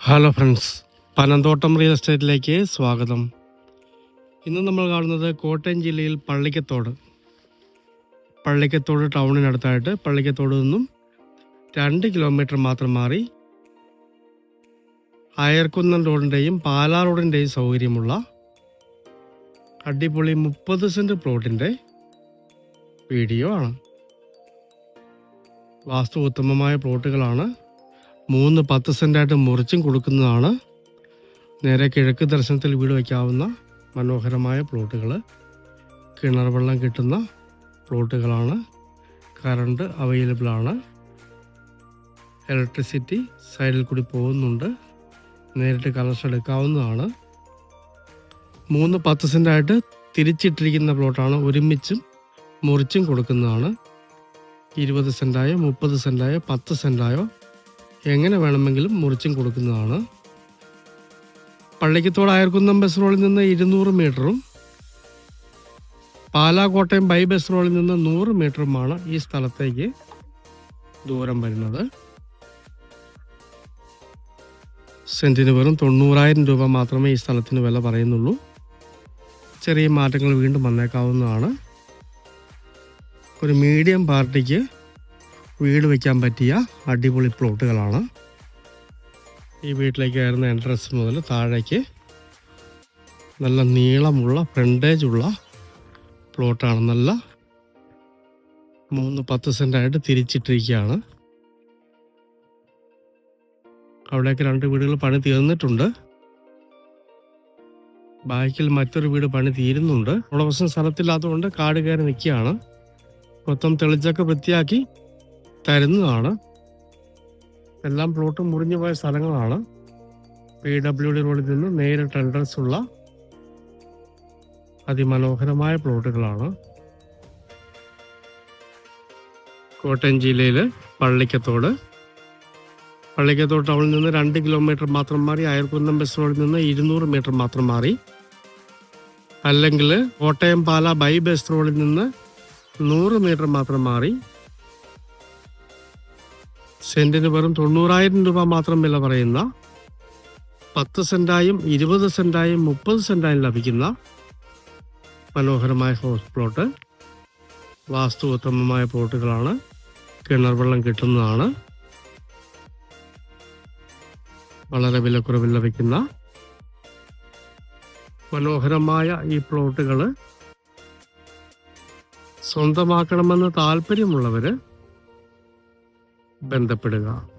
Hello friends Panamthottam real എസ്റ്റേറ്റിലേക്ക് സ്വാഗതം. ഇന്ന് നമ്മൾ കാണുന്നത് കോട്ടയം ജില്ലയിൽ പള്ളിക്കത്തോട്. പള്ളിക്കത്തോട് ടൗണിനടുത്തായിട്ട് പള്ളിക്കത്തോട് നിന്നും രണ്ട് കിലോമീറ്റർ മാത്രം മാറി അയർക്കുന്നം റോഡിന്റെയും പാലാ റോഡിന്റെയും സൗകര്യമുള്ള അടിപൊളി മുപ്പത് സെന്റ് പ്ലോട്ടിന്റെ വീഡിയോ ആണ്. വാസ്തു ഉത്തമമായ പ്ലോട്ടുകളാണ് മൂന്ന് പത്ത് സെന്റായിട്ട് മുറിച്ചും കൊടുക്കുന്നതാണ്. നേരെ കിഴക്ക് ദർശനത്തിൽ വീട് വയ്ക്കാവുന്ന മനോഹരമായ പ്ലോട്ടുകൾ കിണർ വെള്ളം കിട്ടുന്ന പ്ലോട്ടുകളാണ്. കറണ്ട് അവൈലബിളാണ് ഇലക്ട്രിസിറ്റി സൈഡിൽ കൂടി പോകുന്നുണ്ട്. നേരിട്ട് കണക്ഷൻ എടുക്കാവുന്നതാണ്. മൂന്ന് പത്ത് സെന്റായിട്ട് തിരിച്ചിട്ടിരിക്കുന്ന പ്ലോട്ടാണ് ഒരുമിച്ചും മുറിച്ചും കൊടുക്കുന്നതാണ്. ഇരുപത് സെന്റായോ മുപ്പത് സെന്റായോ പത്ത് സെന്റായോ എങ്ങനെ വേണമെങ്കിലും മുറിച്ചും കൊടുക്കുന്നതാണ്. പള്ളിക്കത്തോട് അയർക്കുന്നം ബസ് റോഡിൽ നിന്ന് ഇരുന്നൂറ് മീറ്ററും പാലാകോട്ടയം ബൈ ബസ് റോഡിൽ നിന്ന് നൂറ് മീറ്ററുമാണ് ഈ സ്ഥലത്തേക്ക് ദൂരം വരുന്നത്. സെന്റിന് വെറും തൊണ്ണൂറായിരം രൂപ മാത്രമേ ഈ സ്ഥലത്തിന് വില പറയുന്നുള്ളൂ. ചെറിയ മാറ്റങ്ങൾ വീണ്ടും വന്നേക്കാവുന്നതാണ്. ഒരു മീഡിയം പാർട്ടിക്ക് വീട് വയ്ക്കാൻ പറ്റിയ അടിപൊളി പ്ലോട്ടുകളാണ്. ഈ വീട്ടിലേക്ക് എൻട്രൻസ് മുതൽ താഴേക്ക് നല്ല നീളമുള്ള ഫ്രണ്ടേജ് ഉള്ള പ്ലോട്ടാണ്. നല്ല മൂന്ന് പത്ത് സെന്റായിട്ട് തിരിച്ചിട്ടിരിക്കുകയാണ്. അവിടെയൊക്കെ രണ്ട് വീടുകൾ പണി തീർന്നിട്ടുണ്ട്. ബാക്കിൽ മറ്റൊരു വീട് പണി തീരുന്നുണ്ട്. ഉടമസ്ഥൻ സ്ഥലത്തില്ലാത്തതുകൊണ്ട് കാട് കയറി നിൽക്കുകയാണ്. മൊത്തം തെളിച്ചൊക്കെ വൃത്തിയാക്കി തരുന്നതാണ്. എല്ലാം പ്ലോട്ട് മുറിഞ്ഞു പോയ സ്ഥലങ്ങളാണ്. പി ഡബ്ല്യു ഡി റോഡിൽ നിന്ന് നേരിട്ട് എൻട്രൻസ് ഉള്ള അതിമനോഹരമായ പ്ലോട്ടുകളാണ് കോട്ടയം ജില്ലയിൽ പള്ളിക്കത്തോട്. പള്ളിക്കത്തോട് ടൗണിൽ നിന്ന് രണ്ട് കിലോമീറ്റർ മാത്രം മാറി അയർക്കുന്നം ബസ് റോഡിൽ നിന്ന് ഇരുന്നൂറ് മീറ്റർ മാത്രം മാറി. അല്ലെങ്കിൽ കോട്ടയം പാല ബൈ ബസ് റോഡിൽ നിന്ന് നൂറ് മീറ്റർ മാത്രം മാറി. സെന്റിന് വെറും തൊണ്ണൂറായിരം രൂപ മാത്രം വില പറയുന്ന പത്ത് സെന്റായും ഇരുപത് സെന്റായും മുപ്പത് സെന്റായും ലഭിക്കുന്ന മനോഹരമായ ഹൗസ് പ്ലോട്ട്. വാസ്തു ഉത്തമമായ പ്ലോട്ടുകളാണ്. കിണർ വെള്ളം കിട്ടുന്നതാണ്. വളരെ വിലക്കുറവിൽ ലഭിക്കുന്ന മനോഹരമായ ഈ പ്ലോട്ടുകൾ സ്വന്തമാക്കണമെന്ന് താല്പര്യമുള്ളവര് ബന്ധപ്പെടുക.